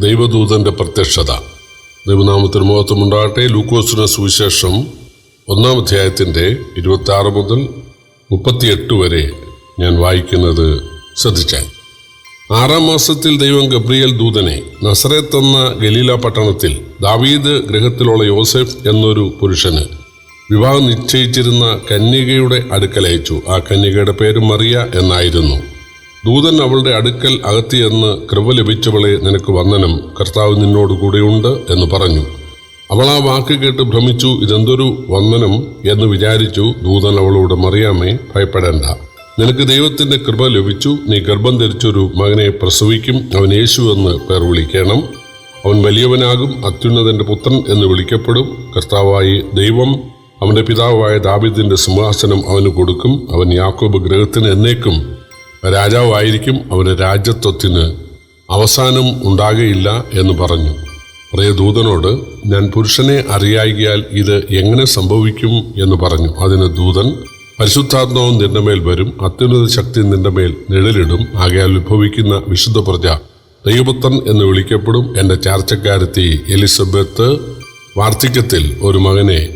ദൈവദൂതന്റെ പ്രത്യക്ഷത. ദൈവനാമത്തിന് മുഖത്തുമുണ്ടാകട്ടെ ലൂക്കോസിന് സുവിശേഷം ഒന്നാം അധ്യായത്തിന്റെ ഇരുപത്തി ആറ് മുതൽ മുപ്പത്തിയെട്ട് വരെ ഞാൻ വായിക്കുന്നത് ശ്രദ്ധിച്ചാൽ. ആറാം മാസത്തിൽ ദൈവം ഗബ്രിയേൽ ദൂതനെ നസറത്ത് എന്ന ഗലീല പട്ടണത്തിൽ ദാവീദ് ഗൃഹത്തിലുള്ള യോസെഫ് എന്നൊരു പുരുഷന് വിവാഹം നിശ്ചയിച്ചിരുന്ന കന്യകയുടെ അടുക്കലയച്ചു ആ കന്യകയുടെ പേര് മറിയ എന്നായിരുന്നു. ദൂതൻ അവളുടെ അടുക്കൽ അകത്തിയെന്ന് കൃപ ലഭിച്ചവളെ നിനക്ക് വന്ദനം. കർത്താവ് നിന്നോട് കൂടെയുണ്ട് എന്ന് പറഞ്ഞു. അവൾ ആ വാക്ക് കേട്ട് ഭ്രമിച്ചു. ഇതെന്തൊരു വന്ദനം എന്ന് വിചാരിച്ചു ദൂതൻ അവളോട് മറിയാമേ ഭയപ്പെടേണ്ട. നിനക്ക് ദൈവത്തിന്റെ കൃപ ലഭിച്ചു. നീ ഗർഭം ധരിച്ചൊരു മകനെ പ്രസവിക്കും. അവൻ യേശു എന്ന് പേർ വിളിക്കണം. അവൻ വലിയവനാകും. അത്യുന്നതന്റെ പുത്രൻ എന്ന് വിളിക്കപ്പെടും. കർത്താവായി ദൈവം അവന്റെ പിതാവായ ദാബിദിന്റെ സിംഹാസനം അവന് കൊടുക്കും. അവൻ യാക്കോബ് ഗ്രഹത്തിന് എന്നേക്കും രാജാവായിരിക്കും അവന് രാജ്യത്വത്തിന് അവസാനം ഉണ്ടാകുകയില്ല എന്ന് പറഞ്ഞു. പ്രിയ ദൂതനോട് ഞാൻ പുരുഷനെ അറിയായികയാൽ ഇത് എങ്ങനെ സംഭവിക്കും? എന്ന് പറഞ്ഞു. അതിന് ദൂതൻ പരിശുദ്ധാത്മാവും നിന്റെ മേൽ വരും അത്യുന്നത ശക്തി നിന്റെ മേൽ നിഴലിടും ആകയാൽ ഉത്ഭവിക്കുന്ന വിശുദ്ധ പ്രജ ദൈവപുത്രൻ എന്ന് വിളിക്കപ്പെടും. എന്റെ ചാർച്ചക്കാരത്തി എലിസബത്ത് വാർദ്ധക്യത്തിൽ ഒരു മകനെ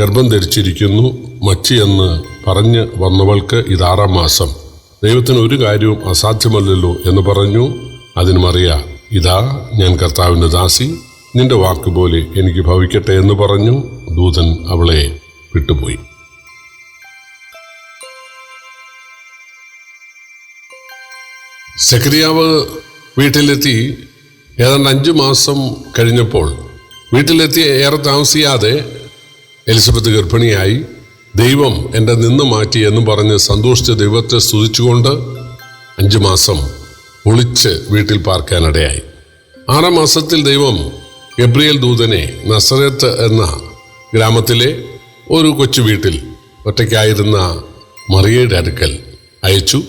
ഗർഭം ധരിച്ചിരിക്കുന്നു. മച്ചി എന്ന് പറഞ്ഞ് വന്നവൾക്ക് ഇതാറാം മാസം. ദൈവത്തിന് ഒരു കാര്യവും അസാധ്യമല്ലല്ലോ എന്ന് പറഞ്ഞു. അതിന് മറിയ ഇതാ ഞാൻ കർത്താവിന്റെ ദാസി നിന്റെ വാക്കുപോലെ എനിക്ക് ഭവിക്കട്ടെ എന്ന് പറഞ്ഞു. ദൂതൻ അവളെ വിട്ടുപോയി. സെക്രിയാവ് വീട്ടിലെത്തി. ഏതാണ്ട് അഞ്ചു മാസം കഴിഞ്ഞപ്പോൾ വീട്ടിലെത്തി ഏറെ താമസിയാതെ എലിസബത്ത് ഗർഭിണിയായി. ദൈവം എന്റെ നിന്ന് മാറ്റി എന്ന് പറഞ്ഞ് സന്തോഷിച്ച ദൈവത്തെ സ്തുതിച്ചുകൊണ്ട് അഞ്ച് മാസം ഒളിച്ച് വീട്ടിൽ പാർക്കാനിടയായി. ആറാം മാസത്തിൽ ദൈവം ഗബ്രിയേൽ ദൂതനെ നസറത്ത് എന്ന ഗ്രാമത്തിലെ ഒരു കൊച്ചു വീട്ടിൽ ഒറ്റയ്ക്കായിരുന്ന മറിയയുടെ അടുക്കൽ അയച്ചു.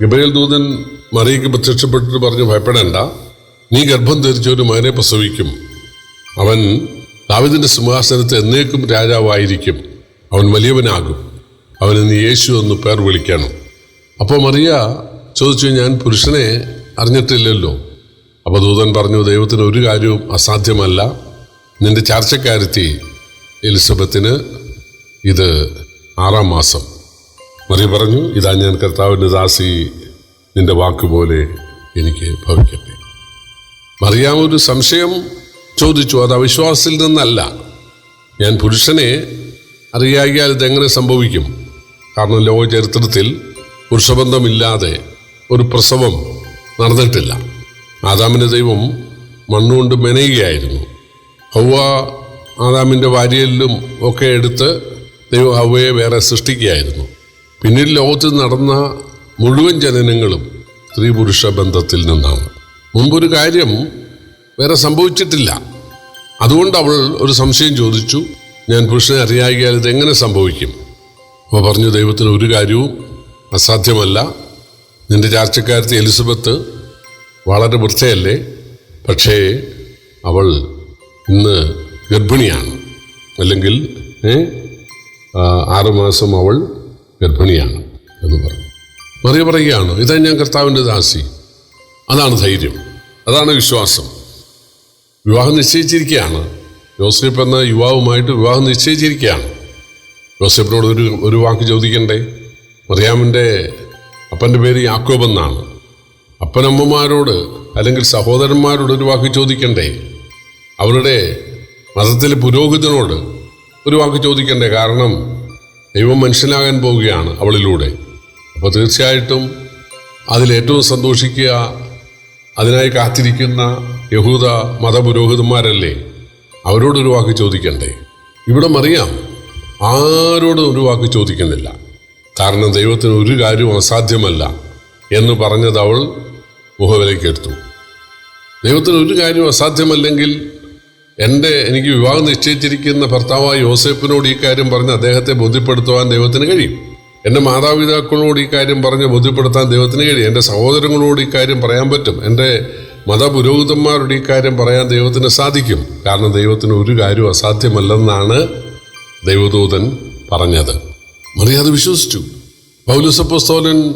ഗബ്രിയേൽ ദൂതൻ മറിയയ്ക്ക് പ്രത്യക്ഷപ്പെട്ടിട്ട് പറഞ്ഞു ഭയപ്പെടേണ്ട. നീ ഗർഭം ധരിച്ച ഒരു മകനെ പ്രസവിക്കും. അവൻ ദാവിദിന്റെ സിംഹാസനത്ത് എന്നേക്കും രാജാവായിരിക്കും. അവൻ വലിയവനാകും. അവന് നീ യേശു എന്ന് പേർ വിളിക്കണം? അപ്പോൾ മറിയ ചോദിച്ചു ഞാൻ പുരുഷനെ അറിഞ്ഞിട്ടില്ലല്ലോ. അപ്പോൾ ദൂതൻ പറഞ്ഞു ദൈവത്തിന് ഒരു കാര്യവും അസാധ്യമല്ല. നിന്റെ ചാർച്ചക്കാരത്തി എലിസബത്തിന് ഇത് ആറാം മാസം. മറിയ പറഞ്ഞു ഇതാ ഞാൻ കർത്താവിന്റെ ദാസി. നിന്റെ വാക്കുപോലെ എനിക്ക് ഭവിക്കട്ടെ. മറിയാമൊരു സംശയം ചോദിച്ചു അത് അവിശ്വാസത്തിൽ നിന്നല്ല. ഞാൻ പുരുഷനെ അറിയാകിയാൽ ഇതെങ്ങനെ സംഭവിക്കും? കാരണം ലോക ചരിത്രത്തിൽ പുരുഷബന്ധമില്ലാതെ ഒരു പ്രസവം നടന്നിട്ടില്ല. ആദാമിന്റെ ദൈവം മണ്ണുകൊണ്ട് മെനയുകയായിരുന്നു. ഹൗവ ആദാമിന്റെ വാര്യലിലും ഒക്കെ എടുത്ത് ദൈവം ഹൗവയെ വേറെ സൃഷ്ടിക്കുകയായിരുന്നു. പിന്നീട് ലോകത്തിൽ നടന്ന മുഴുവൻ ജനനങ്ങളും സ്ത്രീ പുരുഷ ബന്ധത്തിൽ നിന്നാണ്. മുമ്പൊരു കാര്യം വേറെ സംഭവിച്ചിട്ടില്ല. അതുകൊണ്ട് അവൾ ഒരു സംശയം ചോദിച്ചു. ഞാൻ പുരുഷനെ അറിയാകിയാൽ ഇതെങ്ങനെ സംഭവിക്കും? അപ്പോൾ പറഞ്ഞു ദൈവത്തിന് ഒരു കാര്യവും അസാധ്യമല്ല. നിന്റെ ചാർച്ചക്കാരത്തി എലിസബത്ത് വളരെ വൃദ്ധയല്ലേ? പക്ഷേ അവൾ ഇന്ന് ഗർഭിണിയാണ്. അല്ലെങ്കിൽ ആറുമാസം അവൾ ഗർഭിണിയാണ് എന്ന് പറഞ്ഞു. മറിയ പറയുകയാണ് ഇതാ ഞാൻ കർത്താവിന്റെ ദാസി. അതാണ് ധൈര്യം. അതാണ് വിശ്വാസം. വിവാഹം നിശ്ചയിച്ചിരിക്കുകയാണ് യോസേഫ് എന്ന യുവാവുമായിട്ട് വിവാഹം നിശ്ചയിച്ചിരിക്കുകയാണ്. ജോസഫിനോട് ഒരു ഒരു വാക്ക് ചോദിക്കണ്ടേ? മറിയാമിന്റെ അപ്പന്റെ പേര് യാക്കോബ് എന്നാണ്. അപ്പനമ്മമാരോട് അല്ലെങ്കിൽ സഹോദരന്മാരോട് ഒരു വാക്ക് ചോദിക്കണ്ടേ? അവരുടെ മതത്തിലെ പുരോഹിതനോട് ഒരു വാക്ക് ചോദിക്കണ്ടേ? കാരണം ദൈവം മനുഷ്യനാകാൻ പോവുകയാണ് അവളിലൂടെ. അപ്പോൾ തീർച്ചയായിട്ടും അതിലേറ്റവും സന്തോഷിക്കുക അതിനായി കാത്തിരിക്കുന്ന യഹൂദ മതപുരോഹിതന്മാരല്ലേ? അവരോടൊരു വാക്ക് ചോദിക്കണ്ടേ? ഇവിടെ മറിയാം ആരോടും ഒരു വാക്ക് ചോദിക്കുന്നില്ല. കാരണം ദൈവത്തിന് ഒരു കാര്യവും അസാധ്യമല്ല എന്ന് പറഞ്ഞത് അവൾ മുഖവിലേക്കെടുത്തു ദൈവത്തിന് ഒരു കാര്യവും അസാധ്യമല്ലെങ്കിൽ എന്റെ എനിക്ക് വിവാഹം നിശ്ചയിച്ചിരിക്കുന്ന ഭർത്താവായ യോസേപ്പിനോട് ഈ കാര്യം പറഞ്ഞ് അദ്ദേഹത്തെ ബോധ്യപ്പെടുത്തുവാൻ ദൈവത്തിന് കഴിയും. എന്റെ മാതാപിതാക്കളോട് ഈ കാര്യം പറഞ്ഞ് ബോധ്യപ്പെടുത്താൻ ദൈവത്തിന് കഴിയും. എന്റെ സഹോദരങ്ങളോട് ഈ കാര്യം പറയാൻ പറ്റും. എന്റെ മതപുരോഹിതന്മാരോട് ഈ കാര്യം പറയാൻ ദൈവത്തിന് സാധിക്കും. കാരണം ദൈവത്തിന് ഒരു കാര്യവും അസാധ്യമല്ലെന്നാണ് ദൈവദൂതൻ പറഞ്ഞത്. മറിയാത വിശ്വസിച്ചു. പൗലുസപ്പോസ്തോലൻ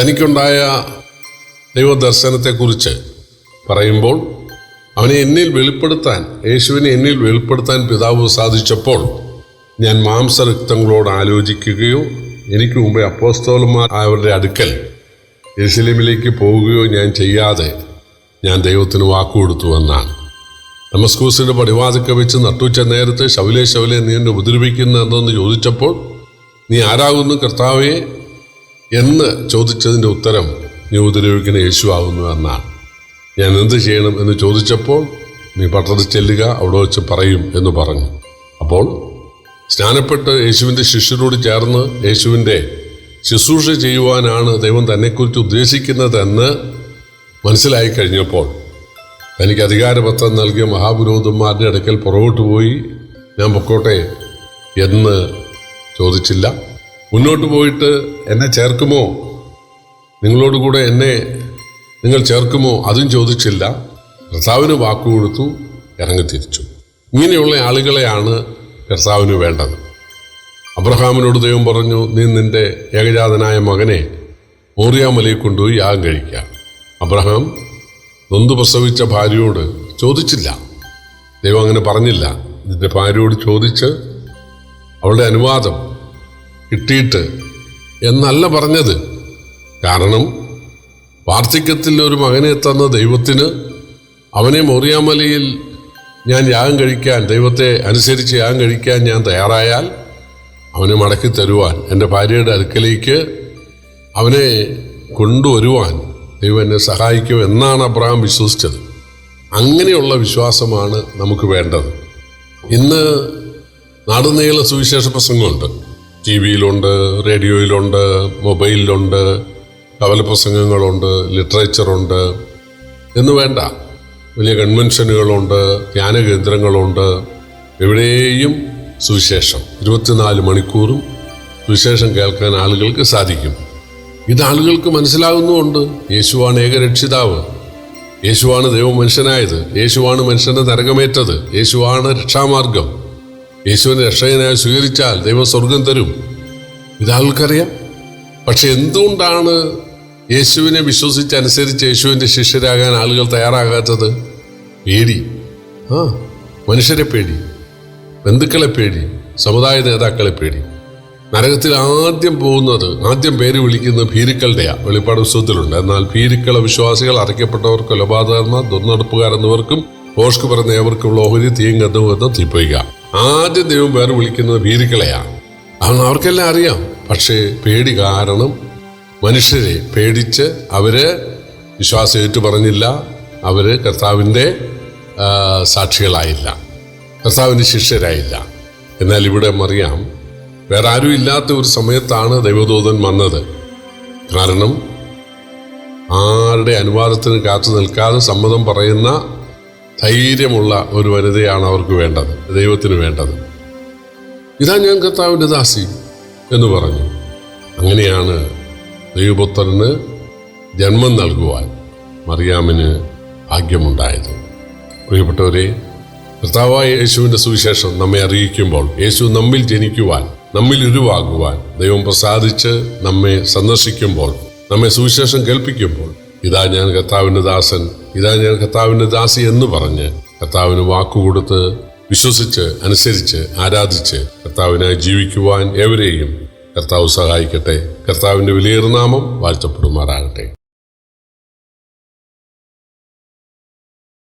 തനിക്കുണ്ടായ ദൈവദർശനത്തെക്കുറിച്ച് പറയുമ്പോൾ അവനെ എന്നിൽ വെളിപ്പെടുത്താൻ യേശുവിനെ എന്നിൽ വെളിപ്പെടുത്താൻ പിതാവ് സാധിച്ചപ്പോൾ ഞാൻ മാംസരക്തങ്ങളോട് ആലോചിക്കുകയോ എനിക്ക് മുമ്പേ അപ്പോസ്തോലന്മാർ അവരുടെ അടുക്കൽ യെരുശലേമിലേക്ക് പോവുകയോ ഞാൻ ചെയ്യാതെ ഞാൻ ദൈവത്തിന് വാക്കുകൊടുത്തു എന്നാണ്. നമസ്കൂസിന്റെ പടിവാതിക്ക വെച്ച് നട്ടുച്ച നേരത്തെ ശവലെ ശവലെ നീ എന്നെ ഉപദ്രവിക്കുന്ന എന്തെന്ന് ചോദിച്ചപ്പോൾ നീ ആരാകുന്നു കർത്താവേ എന്ന് ചോദിച്ചതിന്റെ ഉത്തരം നീ ഉപദ്രവിക്കുന്ന യേശു ആകുന്നു എന്നാണ്. ഞാൻ എന്ത് ചെയ്യണം എന്ന് ചോദിച്ചപ്പോൾ നീ പട്ടണത്തിൽ ചെല്ലുക അവിടെ വെച്ച് പറയും എന്ന് പറഞ്ഞു. അപ്പോൾ സ്നാനപ്പെട്ട് യേശുവിന്റെ ശിഷ്യരോട് ചേർന്ന് യേശുവിന്റെ ശുശ്രൂഷ ചെയ്യുവാനാണ് ദൈവം തന്നെക്കുറിച്ച് ഉദ്ദേശിക്കുന്നതെന്ന് മനസ്സിലായി കഴിഞ്ഞപ്പോൾ എനിക്ക് അധികാരപത്രം നൽകിയ മഹാപുരോഹിതന്മാരുടെ അടുക്കൽ പുറകോട്ട് പോയി. ഞാൻ പൊക്കോട്ടെ എന്ന് ചോദിച്ചില്ല. മുന്നോട്ട് പോയിട്ട് എന്നെ ചേർക്കുമോ? നിങ്ങളോട് കൂടെ എന്നെ നിങ്ങൾ ചേർക്കുമോ? അതും ചോദിച്ചില്ല. കർത്താവിന് വാക്കുകൊടുത്തു ഇറങ്ങിത്തിരിച്ചു ഇങ്ങനെയുള്ള ആളുകളെയാണ് കർത്താവിന് വേണ്ടത്. അബ്രഹാമിനോട് ദൈവം പറഞ്ഞു നീ നിന്റെ ഏകജാതനായ മകനെ മോറിയാമലയിൽ കൊണ്ടുപോയി യാഗം കഴിക്കാം അബ്രഹാം നൊന്ത് പ്രസവിച്ച ഭാര്യയോട് ചോദിച്ചില്ല. ദൈവം അങ്ങനെ പറഞ്ഞില്ല. നിന്റെ ഭാര്യയോട് ചോദിച്ച് അവളുടെ അനുവാദം കിട്ടിയിട്ട് എന്നല്ല പറഞ്ഞത്. കാരണം വാർദ്ധക്യത്തിൽ ഒരു മകനെ തന്ന ദൈവത്തിന് അവനെ മോറിയാമലയിൽ ഞാൻ യാഗം കഴിക്കാൻ ദൈവത്തെ അനുസരിച്ച് യാഗം കഴിക്കാൻ ഞാൻ തയ്യാറായാൽ അവനെ മടക്കി തരുവാൻ എന്റെ ഭാര്യയുടെ അടുക്കലേക്ക് അവനെ കൊണ്ടുവരുവാൻ ദൈവം എന്നെ സഹായിക്കും എന്നാണ് അബ്രഹാം വിശ്വസിച്ചത്. അങ്ങനെയുള്ള വിശ്വാസമാണ് നമുക്ക് വേണ്ടത്. ഇന്ന് നാടുനീള സുവിശേഷ പ്രസംഗമുണ്ട്. ടി വിയിലുണ്ട് റേഡിയോയിലുണ്ട് മൊബൈലിലുണ്ട് കവലപ്രസംഗങ്ങളുണ്ട് ലിറ്ററേച്ചറുണ്ട്. എന്ന് വേണ്ട. വലിയ കൺവെൻഷനുകളുണ്ട് ധ്യാന കേന്ദ്രങ്ങളുണ്ട് എവിടെയും സുവിശേഷം. ഇരുപത്തിനാല് മണിക്കൂറും സുവിശേഷം കേൾക്കാൻ ആളുകൾക്ക് സാധിക്കും. ഇത് ആളുകൾക്ക് മനസ്സിലാകുന്നുമുണ്ട്. യേശുവാണ് ഏകരക്ഷിതാവ് യേശുവാണ് ദൈവം മനുഷ്യനായത് യേശുവാണ് മനുഷ്യന്റെ നരകമേറ്റത്. യേശുവാണ് രക്ഷാമാർഗം. യേശുവിനെ രക്ഷകനായി സ്വീകരിച്ചാൽ ദൈവം സ്വർഗം തരും. ഇതാൾക്കറിയാം പക്ഷെ എന്തുകൊണ്ടാണ് യേശുവിനെ വിശ്വസിച്ച് അനുസരിച്ച് യേശുവിന്റെ ശിഷ്യരാകാൻ ആളുകൾ തയ്യാറാകാത്തത്? പേടി. ആ മനുഷ്യരെ പേടി. ബന്ധുക്കളെ പേടി. സമുദായ നേതാക്കളെ പേടി. നരകത്തിൽ ആദ്യം പോകുന്നത് ആദ്യം പേര് വിളിക്കുന്നത് ഭീരുക്കളുടെയാ. വെളിപ്പാട് പുസ്തകത്തിലുണ്ട് എന്നാൽ ഭീരുക്കള വിശ്വാസികൾ അറയ്ക്കപ്പെട്ടവർ കൊലപാതകന്മാർ ദുർനടപ്പുകാർ എന്നിവർക്കും പോഷ്ക്ക് പറഞ്ഞ ഏവർക്കുള്ള ഓഹരി തീയും ഗന്ധവും എന്ന് തീപ്പൊയ്ക ആദ്യം ദൈവം പേര് വിളിക്കുന്നത് ഭീരുക്കളെയാണ് അവർക്കെല്ലാം അറിയാം. പക്ഷേ പേടി കാരണം മനുഷ്യരെ പേടിച്ച് അവർ വിശ്വാസം ഏറ്റു പറഞ്ഞില്ല അവർ കർത്താവിന്റെ സാക്ഷികളായില്ല. കർത്താവിന്റെ ശിഷ്യരായില്ല. എന്നാൽ ഇവിടെ മറിയാം വേറെ ആരും ഇല്ലാത്ത ഒരു സമയത്താണ് ദൈവദൂതൻ വന്നത്. കാരണം ആരുടെ അനുവാദത്തിന് കാത്തു നിൽക്കാതെ സമ്മതം പറയുന്ന ധൈര്യമുള്ള ഒരു വനിതയാണ് അവർക്ക് വേണ്ടത് ദൈവത്തിന് വേണ്ടത്. ഇതാ ഞാൻ കർത്താവിന്റെ ദാസി എന്ന് പറഞ്ഞു. അങ്ങനെയാണ് ദൈവപുത്രന് ജന്മം നൽകുവാൻ മറിയാമിന് ഭാഗ്യമുണ്ടായത്. പ്രിയപ്പെട്ടവരെ കർത്താവായ യേശുവിന്റെ സുവിശേഷം നമ്മെ അറിയിക്കുമ്പോൾ യേശു നമ്മിൽ ജനിക്കുവാൻ നമ്മിൽ ഉരുവാകുവാൻ ദൈവം പ്രസാദിച്ച് നമ്മെ സന്ദർശിക്കുമ്പോൾ നമ്മെ സുവിശേഷം കേൾപ്പിക്കുമ്പോൾ ഇതാ ഞാൻ കർത്താവിന്റെ ദാസൻ ഇതാ ഞാൻ കർത്താവിന്റെ ദാസി എന്ന് പറഞ്ഞ് കർത്താവിന് വാക്കുകൊടുത്ത് വിശ്വസിച്ച് അനുസരിച്ച് ആരാധിച്ച് കർത്താവിനായി ജീവിക്കുവാൻ ഏവരെയും കർത്താവ് സഹായിക്കട്ടെ. കർത്താവിന്റെ വിലയേറുനാമം വാഴ്ത്തപ്പെടുമാറാകട്ടെ.